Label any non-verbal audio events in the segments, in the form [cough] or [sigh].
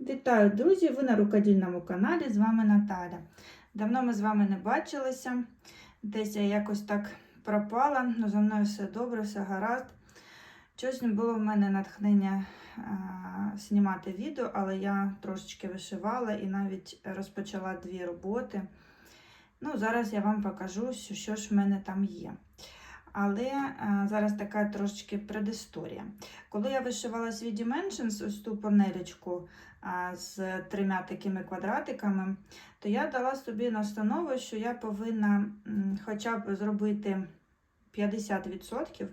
Вітаю, друзі! Ви на рукодільному каналі. З вами Наталя. Давно ми з вами не бачилися. Десь я якось так пропала, але за мною все добре, все гаразд. Щось не було в мене натхнення знімати відео, але я трошечки вишивала і навіть розпочала дві роботи. Ну, зараз я вам покажу, що, ж в мене там є. Але а, зараз така трошечки предісторія. Коли я вишивала свій Dimensions, ось ту панелечку з трьома такими квадратиками, то я дала собі настанову, що я повинна хоча б зробити 50%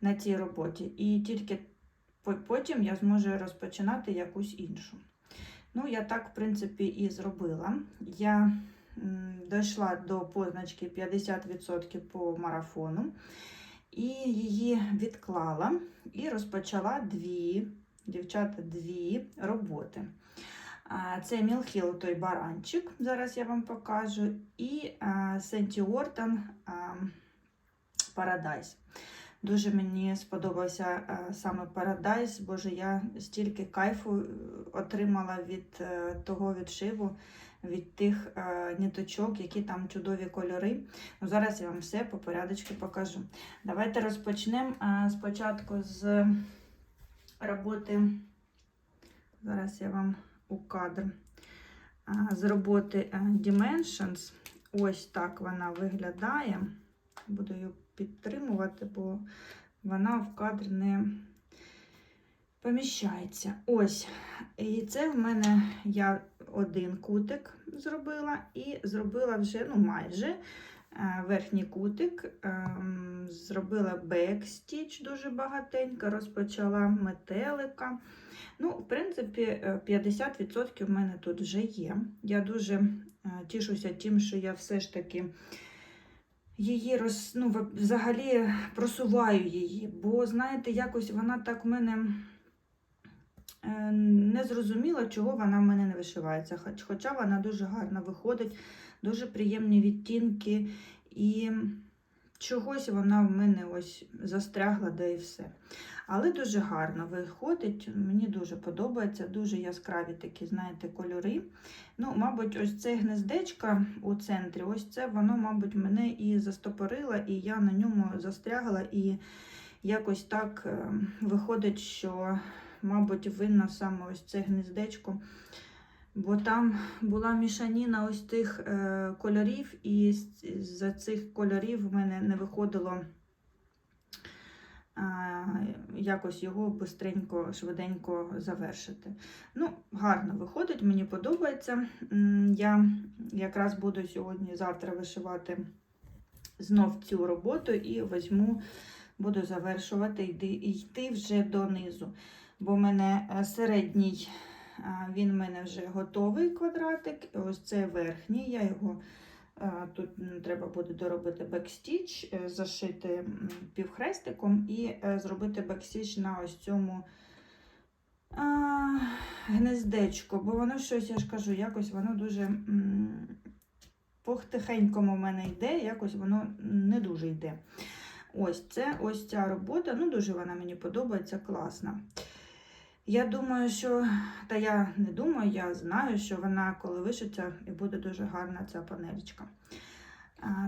на цій роботі, і тільки потім я зможу розпочинати якусь іншу. Ну, я так, в принципі, і зробила. Я дійшла до позначки 50% по марафону і її відклала і розпочала дві, дівчата, дві роботи. Це Мілхіл, той баранчик, зараз я вам покажу, і Сенті Ортон Paradise. Дуже мені сподобався саме Paradise, боже, я стільки кайфу е, отримала від е, того відшиву, від тих е, ниточок, які там чудові кольори. Ну, зараз я вам все по порядочку покажу. Давайте розпочнемо спочатку з роботи. Зараз я вам у кадр з роботи Dimensions. Ось так вона виглядає. Буду її підтримувати, бо вона в кадр не поміщається. Ось. І це в мене я один кутик зробила, і зробила вже, ну, майже е, верхній кутик. ем, Зробила бекстіч дуже багатенько, розпочала метелика. Ну, в принципі, е, 50% в мене тут вже є. Я дуже е, тішуся тим, що я все ж таки її роз, ну, взагалі просуваю її, бо, знаєте, якось вона так в мене е, не зрозуміла, чого вона в мене не вишивається. Хоч, хоча вона дуже гарно виходить, дуже приємні відтінки, і чогось вона в мене ось застрягла, да і все. Але дуже гарно виходить, мені дуже подобається, дуже яскраві такі, знаєте, кольори. Ну, мабуть, ось це гнездечко у центрі, ось це воно, мабуть, мене і застопорило, і я на ньому застрягла, і якось так е, виходить, що, мабуть, винна саме ось це гнездечко. Бо там була мішаніна ось тих е, кольорів, і з- з цих кольорів в мене не виходило а, якось його бистренько, швиденько завершити. Ну, гарно виходить, мені подобається. Я якраз буду сьогодні-завтра вишивати знов цю роботу і візьму, буду завершувати йти вже донизу. Бо в мене е, середній, він в мене вже готовий квадратик, ось це верхній, я його Е, Тут треба буде доробити бекстіч, е, зашити півхрестиком і е, зробити бекстіч на ось цьому а, гнездечку, бо воно щось, я ж кажу, якось воно дуже похтихенькому в мене йде, якось воно не дуже йде. Ось це ось ця робота, ну дуже вона мені подобається, класна. Я думаю, що, та я не думаю, я знаю, що вона, коли вишиться, і буде дуже гарна ця панелечка.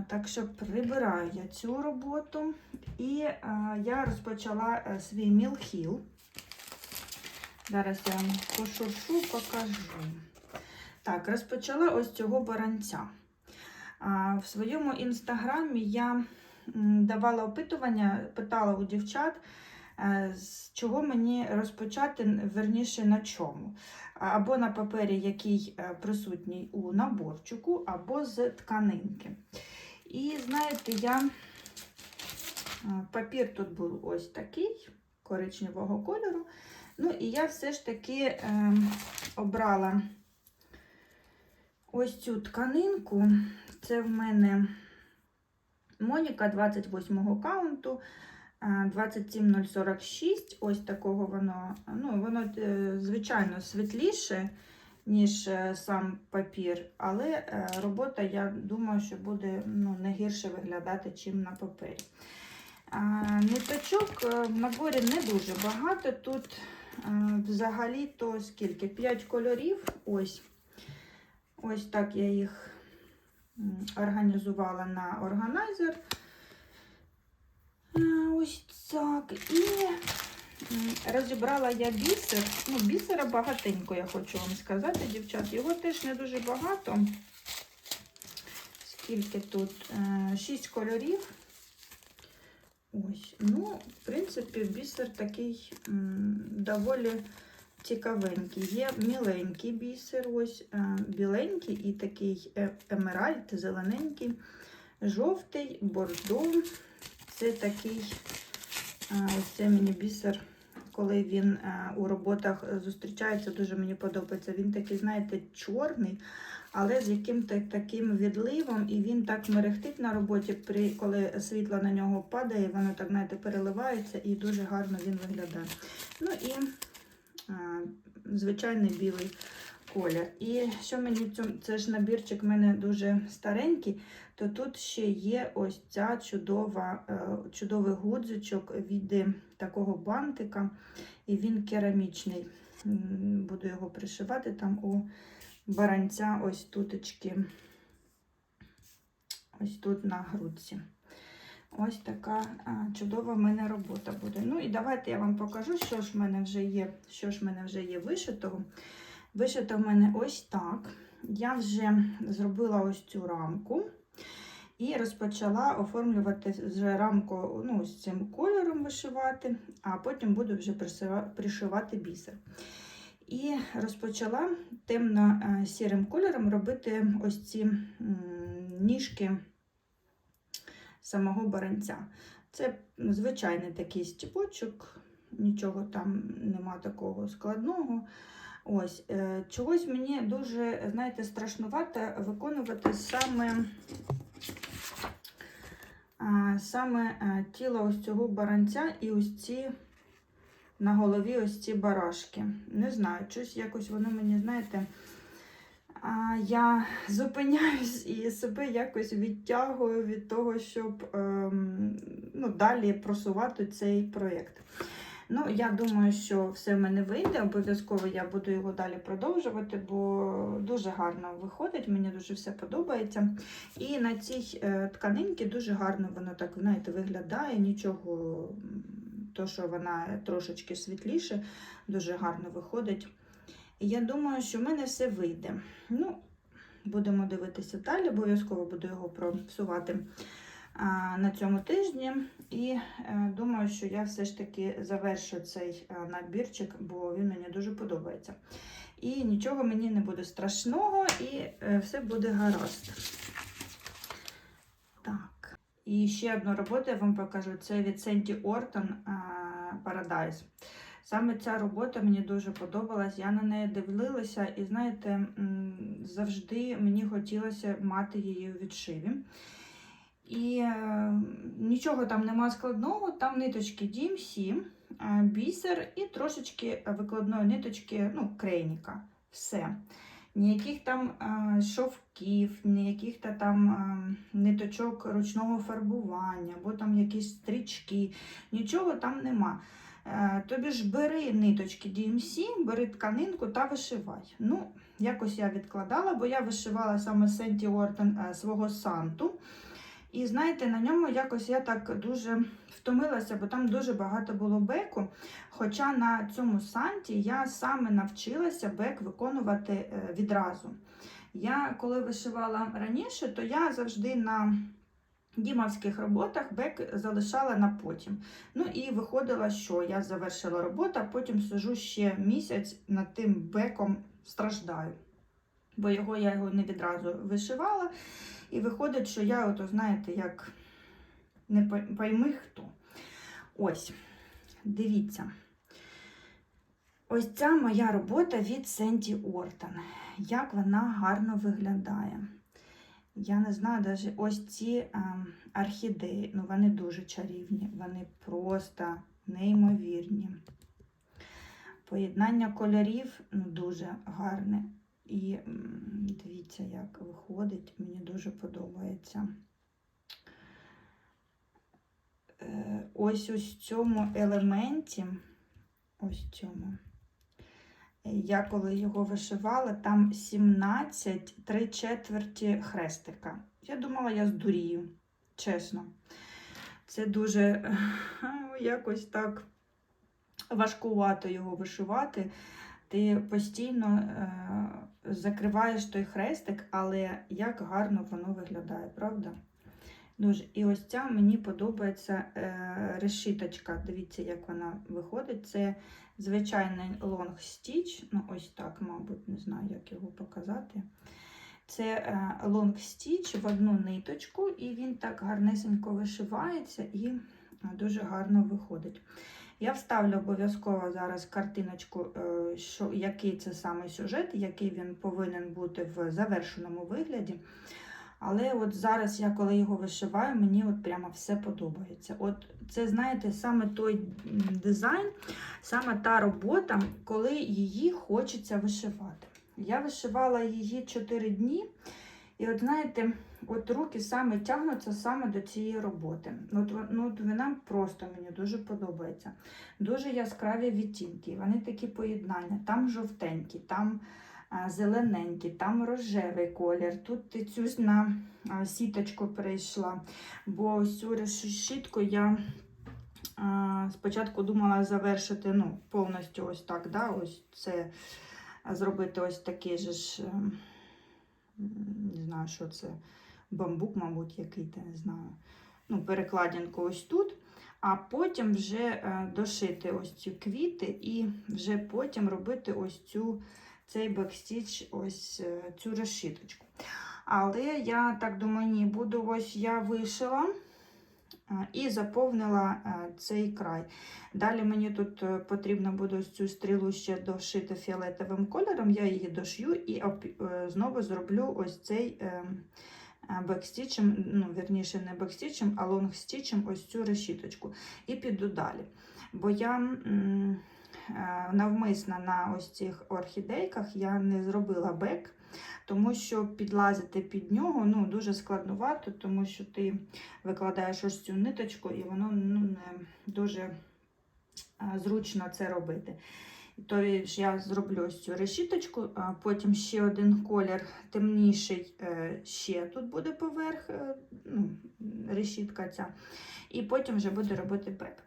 Так що прибираю я цю роботу. І а, я розпочала е, свій мілхіл. Зараз я вам пошуршу, покажу. Так, розпочала ось цього баранця. А, в своєму інстаграмі я давала опитування, питала у дівчат, з чого мені розпочати, верніше на чому. Або на папері, який е, присутній у наборчику, або з тканинки. І знаєте, я е, папір тут був ось такий, коричневого кольору. Ну, і я все ж таки е, обрала ось цю тканинку. Це в мене Моніка 28-го каунту. Е, 27046, ось такого воно, ну, воно, е, звичайно, світліше, ніж е, сам папір, але е, робота, я думаю, що буде ну, не гірше виглядати, ніж на папері. Ниточок в наборі не дуже багато. Тут Е, Взагалі то скільки? 5 кольорів. Ось. Ось так я їх організувала на органайзер. Ось так. І розібрала я бісер. Ну, бісера багатенько, я хочу вам сказати, дівчат. Його теж не дуже багато. Скільки тут? Е, Шість кольорів. Ось. Ну, в принципі, бісер такий доволі цікавенький. Є міленький бісер, ось е, біленький і такий е- емеральд, зелененький, жовтий, бордо. Це такий, е, ось це мені бісер, коли він е, у роботах зустрічається, дуже мені подобається. Він такий, знаєте, чорний, але з яким-то таким відливом, і він так мерехтить на роботі, при, коли світло на нього падає, воно так, знаєте, переливається і дуже гарно він виглядає. Ну і а, звичайний білий колір. І що мені в це ж набірчик в мене дуже старенький, то тут ще є ось ця чудова, е, чудовий гудзичок від такого бантика, і він керамічний. Буду його пришивати там у баранця ось тутечки, ось тут на грудці. Ось така чудова в мене робота буде. Ну і давайте я вам покажу, що ж в мене вже є, що ж в мене вже є вишитого. Вишито в мене ось так. Я вже зробила ось цю рамку і розпочала оформлювати вже рамку ну, з цим кольором вишивати, а потім буду вже пришивати бісер. І розпочала темно-сірим кольором робити ось ці ніжки самого баранця. Це звичайний такий стіпочок, нічого там нема такого складного. Ось, е, чогось мені дуже, знаєте, страшнувато виконувати саме, саме е, тіло ось цього баранця і ось ці на голові ось ці барашки. Не знаю, щось якось воно мені, знаєте, я зупиняюсь і себе якось відтягую від того, щоб ем, ну, далі просувати цей проєкт. Ну, я думаю, що все в мене вийде. Обов'язково я буду його далі продовжувати, бо дуже гарно виходить, мені дуже все подобається. І на цій е, тканинці дуже гарно воно так, знаєте, виглядає, нічого, то, що вона трошечки світліше, дуже гарно виходить. І я думаю, що в мене все вийде. Ну, будемо дивитися далі, обов'язково буду його просувати а, на цьому тижні. І е, думаю, що я все ж таки завершу цей е, набірчик, бо він мені дуже подобається. І нічого мені не буде страшного, і е, все буде гаразд. Так. І ще одну роботу я вам покажу. Це від Сенті Ортон Paradise. Саме ця робота мені дуже подобалась. Я на неї дивилася, і знаєте, завжди мені хотілося мати її у відшиві. І е, нічого там нема складного, там ниточки DMC, е, бісер і трошечки викладної ниточки, ну, крейніка. Все. Ніяких там е, шовків, ніяких та там е, ниточок ручного фарбування, або там якісь стрічки, нічого там нема. Тобі ж бери ниточки DMC, бери тканинку та вишивай. Ну, якось я відкладала, бо я вишивала саме Сенті Ортон е, свого Санту. І знаєте, на ньому якось я так дуже втомилася, бо там дуже багато було беку. Хоча на цьому санті я саме навчилася бек виконувати е, відразу. Я коли вишивала раніше, то я завжди на дімовських роботах бек залишала на потім. Ну і виходило, що я завершила роботу, а потім сижу ще місяць над тим беком страждаю. Бо його я його не відразу вишивала. І виходить, що я, ото, знаєте, як не пойми хто. Ось, дивіться. Ось ця моя робота від Сенті Ортон. Як вона гарно виглядає. Я не знаю, навіть ось ці ем, орхідеї, ну вони дуже чарівні, вони просто неймовірні. Поєднання кольорів ну, дуже гарне. І дивіться, як виходить, мені дуже подобається. Е, Ось в цьому елементі ось цьому. Я коли його вишивала, там 17 3 четверті хрестика. Я думала, я здурію, чесно. Це дуже е, [laughs] якось так важкувато його вишивати. Ти постійно е, закриваєш той хрестик, але як гарно воно виглядає, правда? Дуже. І ось ця мені подобається е, решіточка. Дивіться, як вона виходить. Це звичайний лонг стіч. Ну, ось так, мабуть, не знаю, як його показати. Це е, лонг стіч в одну ниточку, і він так гарнесенько вишивається і е, дуже гарно виходить. Я вставлю обов'язково зараз картиночку, е, що, який це саме сюжет, який він повинен бути в завершеному вигляді. Але от зараз я, коли його вишиваю, мені от прямо все подобається. От це, знаєте, саме той дизайн, саме та робота, коли її хочеться вишивати. Я вишивала її 4 дні, і от знаєте, от руки саме тягнуться саме до цієї роботи. От, ну, вона просто мені дуже подобається. Дуже яскраві відтінки, вони такі поєднання. Там жовтенькі, там а, зелененький, там рожевий колір. Тут цюсь на сіточку перейшла, бо ось цю решітку я спочатку думала завершити ну, повністю ось так. Да? Ось це зробити ось такий же ж, ем, не знаю, що це, бамбук, мабуть, який то не знаю. Ну, перекладинку ось тут. А потім вже е, дошити ось ці квіти і вже потім робити ось цю цей бекстіч, ось е, цю решіточку. Але я так думаю, ні, буду ось я вишила і заповнила е, цей край. Далі мені тут е, потрібно буде цю стрілу ще дошити фіолетовим кольором. Я її дошью і е, знову зроблю ось цей е, е, бекстічем, ну, вірніше, не бекстічем, а лонгстічем ось цю решіточку. І піду далі. Бо я. Е, навмисно на ось цих орхідейках я не зробила бек, тому що підлазити під нього ну, дуже складновато, тому що ти викладаєш ось цю ниточку і воно ну, не дуже е, зручно це робити. То я зроблю ось цю решіточку, потім ще один колір темніший е, ще тут буде поверх ну, решітка ця. І потім вже буду робити бек.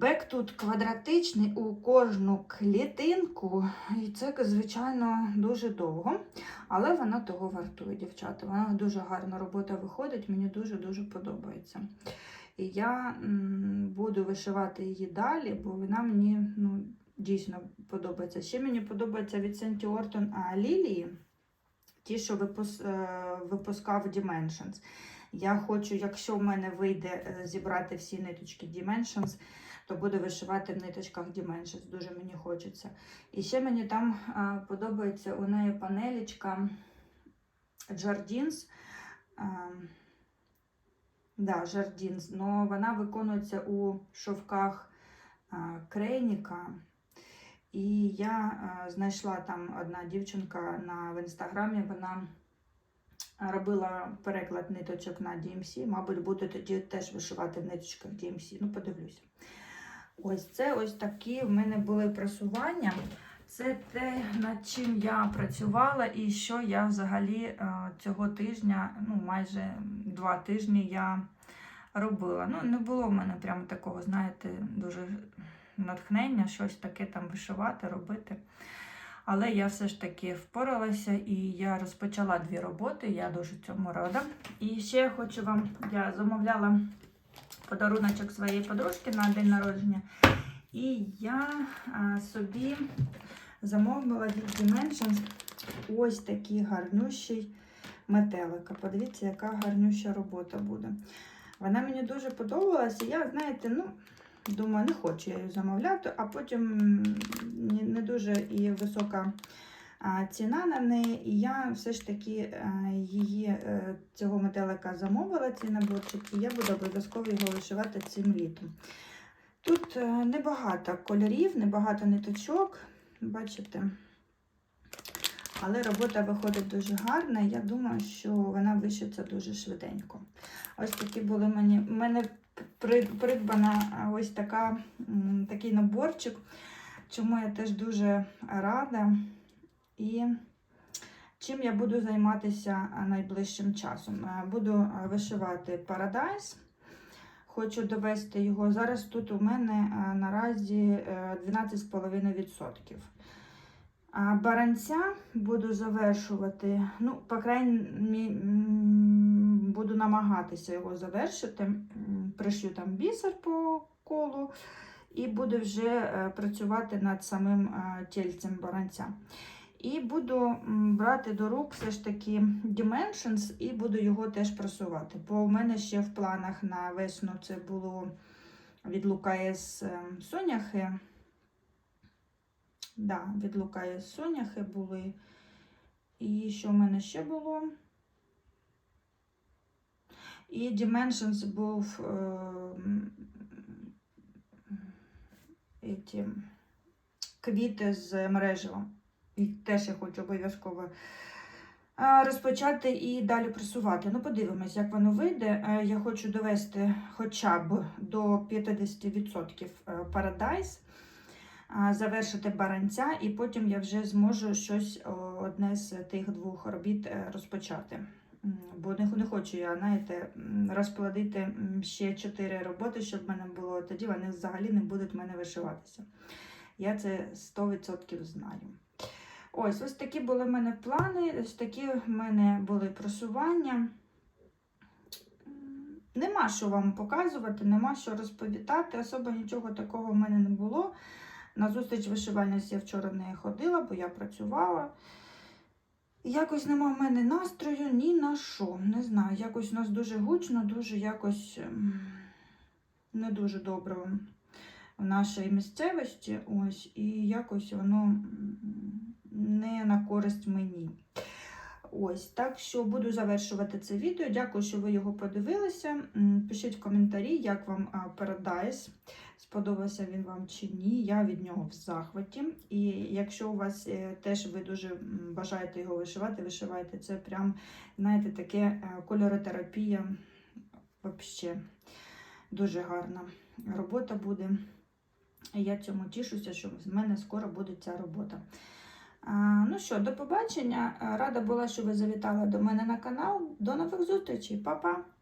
Бек тут квадратичний у кожну клітинку, і це, звичайно, дуже довго, але вона того вартує, дівчата. Вона дуже гарна робота виходить, мені дуже-дуже подобається. І я буду вишивати її далі, бо вона мені ну, дійсно подобається. Ще мені подобається від Сенті Ортон Лілії, ті, що е, випускав Dimensions. Я хочу, якщо в мене вийде е, зібрати всі ниточки Dimensions, то буду вишивати в ниточках Dimensions. Дуже мені хочеться. І ще мені там подобається у неї панелічка Jardins. Да, Jardins, но вона виконується у шовках Крейніка. І я знайшла там одна дівчинка на, в інстаграмі, вона робила переклад ниточок на DMC. Мабуть, буду тоді теж вишивати в ниточках DMC. Ну, подивлюся. Ось це ось такі в мене були просування. Це те, над чим я працювала, і що я взагалі е, цього тижня, ну майже два тижні я робила. Ну, не було в мене прямо такого, знаєте, дуже натхнення, щось таке там вишивати, робити. Але я все ж таки впоралася і я розпочала дві роботи, я дуже цьому рада. І ще хочу вам, я замовляла подаруночок своєї подружки на день народження. І я собі замовила від Dimensions ось такий гарнющий метелика. Подивіться, яка гарнюща робота буде. Вона мені дуже подобалася. Я, знаєте, ну, думаю, не хочу я її замовляти, а потім не, дуже і висока ціна на неї. І я все ж таки її е, цього метелика замовила, цей наборчик, і я буду обов'язково його вишивати цим літом. Тут е, небагато кольорів, небагато ниточок, бачите. Але робота виходить дуже гарна. Я думаю, що вона вишиться дуже швиденько. Ось такі були мені. У мене придбана ось така, такий наборчик, чому я теж дуже рада. І чим я буду займатися найближчим часом. Е, Буду вишивати Paradise. Хочу довести його. Зараз тут у мене е, наразі е, 12,5%. А баранця буду завершувати. Ну, по крайній буду намагатися його завершити. Пришью там бісер по колу і буду вже е, працювати над самим е, тільцем баранця. І буду брати до рук все ж таки Dimensions і буду його теж просувати. Бо у мене ще в планах на весну це було від Лукаєс Соняхи. Да, від Лукаєс Соняхи були. І що в мене ще було? І Dimensions був е, квіти з мережевом. І теж я хочу обов'язково е, розпочати і далі просувати. Ну, подивимось, як воно вийде. Е, Я хочу довести хоча б до 50% Paradise, е, завершити баранця, і потім я вже зможу щось одне з тих двох робіт розпочати. Бо не, хочу я, знаєте, розплодити ще чотири роботи, щоб в мене було. Тоді вони взагалі не будуть в мене вишиватися. Я це 100% знаю. Ось, ось такі були в мене плани, ось такі в мене були просування. Нема що вам показувати, нема що розповідати. Особо нічого такого в мене не було. На зустріч вишивальниці я вчора не ходила, бо я працювала. Якось нема в мене настрою ні на що. Не знаю, якось у нас дуже гучно, дуже якось ем, не дуже добре в нашій місцевості. Ось, і якось воно не на користь мені. Ось, так що буду завершувати це відео. Дякую, що ви його подивилися. Пишіть в коментарі, як вам Paradise. Сподобався він вам чи ні. Я від нього в захваті. І якщо у вас е, теж ви дуже бажаєте його вишивати, вишивайте. Це прям, знаєте, таке е, кольоротерапія. Взагалі, дуже гарна робота буде. Я цьому тішуся, що з мене скоро буде ця робота. Ну що, до побачення. Рада була, що ви завітали до мене на канал. До нових зустрічей, Па-па!